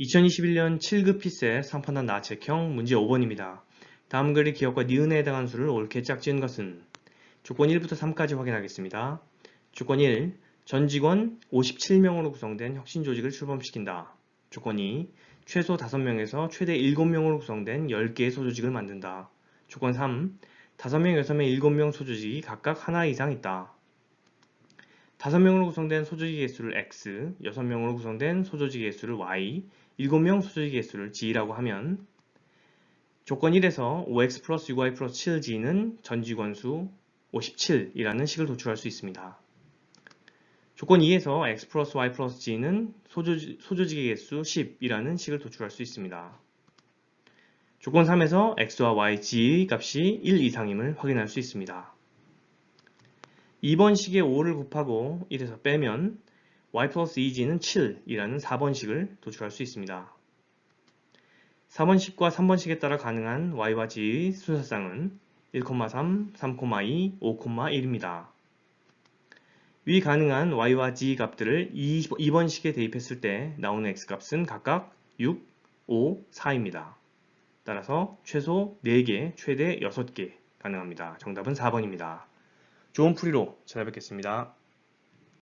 2021년 7급 피셋 3판단 나책형 문제 5번입니다. 다음 글의 기억과 니은에 해당하는 수를 옳게 짝지은 것은 조건 1부터 3까지 확인하겠습니다. 조건 1. 전 직원 57명으로 구성된 혁신 조직을 출범시킨다. 조건 2. 최소 5명에서 최대 7명으로 구성된 10개의 소조직을 만든다. 조건 3. 5명, 6명, 7명 소조직이 각각 하나 이상 있다. 5명으로 구성된 소조직 개수를 X, 6명으로 구성된 소조직 개수를 Y, 7명 소조직 개수를 G라고 하면 조건 1에서 5X 플러스 6Y 플러스 7G는 전 직원수 57이라는 식을 도출할 수 있습니다. 조건 2에서 X 플러스 Y 플러스 G는 소조직, 소조직의 개수 10이라는 식을 도출할 수 있습니다. 조건 3에서 X와 Y, G의 값이 1 이상임을 확인할 수 있습니다. 2번 식에 5를 곱하고 1에서 빼면 y 플러스 2g는 7이라는 4번 식을 도출할 수 있습니다. 4번 식과 3번 식에 따라 가능한 y와 g의 순서쌍은 1,3, 3,2, 5,1입니다. 위 가능한 y와 g 값들을 2번 식에 대입했을 때 나오는 x값은 각각 6, 5, 4입니다. 따라서 최소 4개, 최대 6개 가능합니다. 정답은 4번입니다. 좋은 풀이로 찾아뵙겠습니다.